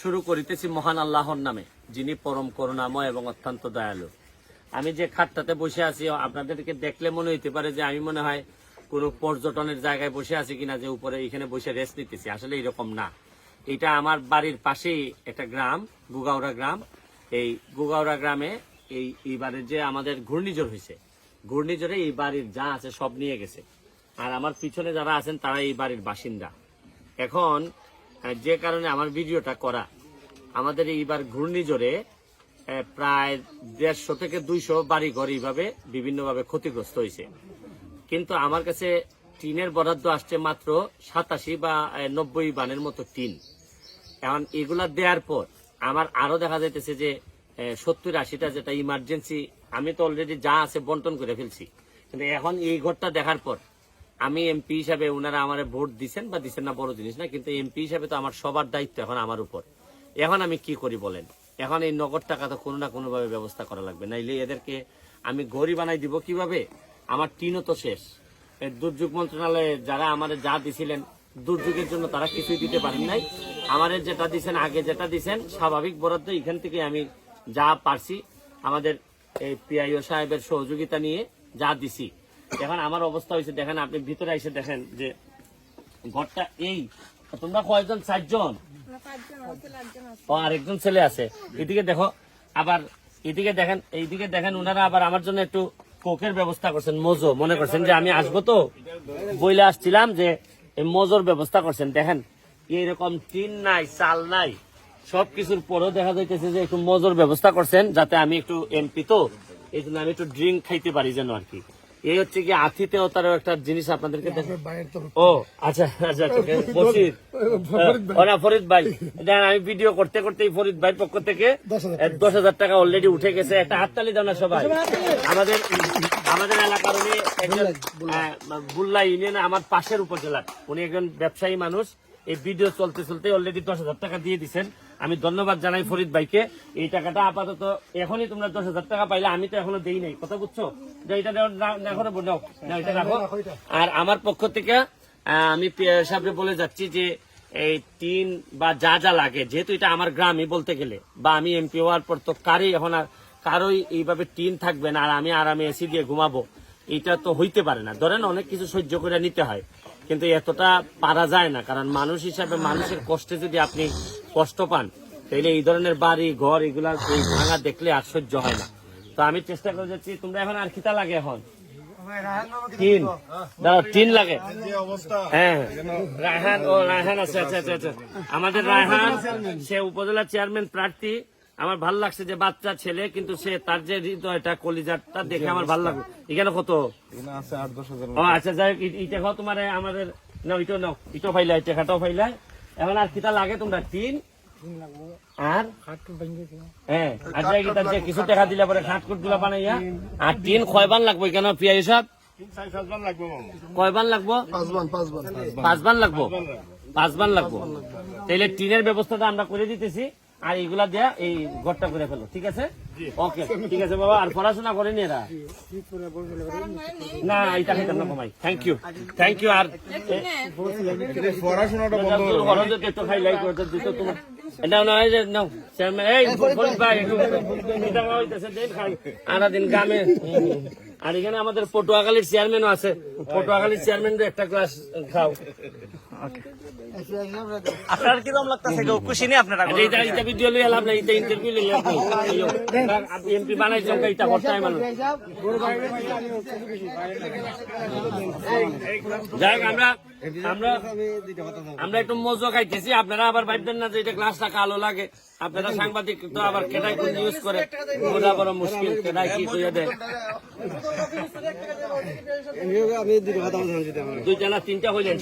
শুরু করিতেছি মহান আল্লাহর নামে, যিনি পরম করুণাময় এবং অত্যন্ত দয়ালু। আমি যে খাটটাতে বসে আছি, আপনাদেরকে দেখলে মনে হইতে পারে যে আমি মনে হয় কোনো পর্যটনের জায়গায় বসে আছি কিনা, যে উপরে এখানে বসে রেস্ট নিতেছি। আসলে এরকম না। এটা আমার বাড়ির পাশেই একটা গ্রাম গুগাউড়া গ্রাম। এই গুগাউড়া গ্রামে এই এইবারে যে আমাদের ঘূর্ণিঝড় হয়েছে, ঘূর্ণিঝড়ে এই বাড়ির যা আছে সব নিয়ে গেছে। আর আমার পিছনে যারা আছেন, তারা এই বাড়ির বাসিন্দা। এখন যে কারণে আমার ভিডিওটা করা। আমাদের এইবার ঘূর্ণিঝড়ে প্রায় দেড়শো থেকে দুইশো বাড়ি ঘর এইভাবে বিভিন্নভাবে ক্ষতিগ্রস্ত হয়েছে। কিন্তু আমার কাছে টিনের বরাদ্দ আসছে মাত্র সাতাশি বা নব্বই বানের মতো টিন। এখন এগুলা দেওয়ার পর আমার আরও দেখা যাইতেছে যে সত্তর আশিটা যেটা ইমার্জেন্সি আমি তো অলরেডি যা আছে বন্টন করে ফেলছি। কিন্তু এখন এই ঘরটা দেখার পর আমি এমপি হিসাবে ওনারা আমার ভোট দিচ্ছেন বা দিচ্ছেন না বড় জিনিস না, কিন্তু এমপি হিসাবে তো আমার সবার দায়িত্ব এখন আমার উপর। এখন আমি কি করি বলেন? এখন এই নগদ টাকা তো কোনো না কোনোভাবে ব্যবস্থা করা লাগবে। নাইলে এদেরকে আমি গড়ি বানাই দিব কীভাবে? আমার টিনও তো শেষ। দুর্যোগ মন্ত্রণালয়ে যারা আমাদের যা দিছিলেন, দুর্যোগের জন্য তারা কিছুই দিতে পারেন নাই। আমাদের যেটা দিছেন, আগে যেটা দিছেন, স্বাভাবিক বরাদ্দ এখান থেকে আমি যা পারছি, আমাদের এই পিআইও সাহেবের সহযোগিতা নিয়ে যা দিছি। এখন আমার অবস্থা হয়েছে, দেখেন আপনি ভিতরে এসে দেখেন যে ঘরটা এই। তোমরা কয়জন? চারজন? ও, আরেকজন ছেলে আছে। এদিকে দেখো, আবার এদিকে দেখেন, এইদিকে দেখেন ওনারা আবার আমার জন্য একটু কোকের ব্যবস্থা করছেন, মজো। মনে করছেন যে আমি আসব তো? বইলে আসছিলাম যে মজোর ব্যবস্থা করছেন। দেখেন, এইরকম টিন নাই, চাল নাই। সবকিছুর পরেও দেখা যাইতেছে যে একটু মজোর ব্যবস্থা করছেন, যাতে আমি একটু এমপি তো এই জন্য আমি একটু ড্রিঙ্ক খাইতে পারি যেন আর কি। এই হচ্ছে কি আতিথেয়তারও একটা জিনিস আপনাদেরকে ও আচ্ছা আচ্ছা বসির। ওরা ফরিদ ভাই। দেখেন আমি ভিডিও করতে করতে এই ফরিদ ভাইয়ের পক্ষ থেকে দশ হাজার টাকা। অলরেডি উঠে গেছে। একটা হাততালি দাও না সবাই। আমাদের আমাদের এলাকার উনি একজন বুল্লা ইউনিয়ন আমার পাশের উপজেলার। উনি একজন ব্যবসায়ী মানুষ। এই ভিডিও চলতে চলতে অলরেডি দশ হাজার টাকা দিয়ে দিচ্ছেন আমি ধন্যবাদ জানাই ফরিদ ভাইকে। এই টাকাটা আপাতত এখনই তোমরা দশ হাজার টাকা পাইলে আমি তো এখনও দেই নাই। কথা বুঝছ? এটা এটা রাখো। আর আমার পক্ষ থেকে আমি সাহেবকে বলে যাচ্ছি যে এই টিন বা যা যা লাগে যেহেতু এটা আমার গ্রামই বলতে গেলে বা আমি এমপি হওয়ার পর তো কারই এখন আর কারোই এইভাবে টিন থাকবে না আর আমি আরামে এসি দিয়ে ঘুমাবো। এটা তো হইতে পারে না। ধরেন অনেক কিছু সহ্য করে নিতে হয়। কিন্তু এতটা পারা যায় না, কারণ মানুষ হিসাবে মানুষের কষ্টে যদি আপনি কষ্ট পান, তাহলে এই ধরনের বাড়ি, ঘর এগুলা এই ভাঙা দেখলে সহ্য হয় না। তো আমি চেষ্টা করে যাচ্ছি, তোমরা এখন আর খিতা লাগে এখন? টিন লাগে। হ্যাঁ রায়হান ও রায়হান আচ্ছা আচ্ছা আচ্ছা। আমাদের রায়হান, সে উপজেলা চেয়ারম্যান প্রার্থী। আমার ভালো লাগছে যে বাচ্চা ছেলে কিন্তু সে তার যে হৃদয়টা কলিজারটা দেখে আমার ভালো লাগল। এখানে কত? আচ্ছা যাই হোক, ইটা খাও তোমার আমাদের নাও ইটো নাও ইটো ফাইলাই টেকাটাও ফাইলাই এখন আর কিতা লাগে তোমরা? তিন আর? হ্যাঁ আর যাই কি তার যে কিছু টাকা দিলে পরে খাট কুটগুলা বানাইয়া। আর তিন কয়বান লাগবো কেন পিয়া হিসাব কয়বান লাগবো পাঁচবান পাঁচবান পাঁচবান লাগবো? পাঁচবান লাগবো। তাইলে টিনের ব্যবস্থাটা আমরা করে দিতেছি। আর এইগুলা দেয়া এই ঘরটা করে ফেলো ঠিক আছে? ওকে ঠিক আছে বাবা আর পড়াশোনা করেনি এরা? না এটা খেতাম না কমাই থ্যাংক ইউ থ্যাংক ইউ আর পড়াশোনাটা খাইলাই করে দিত তোমার। খাই। আর এখানে আমাদের পটুয়াখালীর চেয়ারম্যানও আছে। পটুয়াখালীর চেয়ারম্যান একটা ক্লাস খাও। আপনার লাগতেছে? কেউ খুশি নেই আপনারা ভিডিও লই ইন্টারভিউ লই আপনি এমপি করতে মানুষ। যাই আমরা আমরা আমরা একটু মজো খাইতেছি। আপনারা আবার ভাববেন না যে এটা গ্লাসটা কালো লাগে। আপনারা সাংবাদিক তো আবার কেটাই কোন ইউজ করে। বোঝা বড় মুশকিল কেটাই কি কইয়া দেয়? দুইটা না তিনটা হইলেন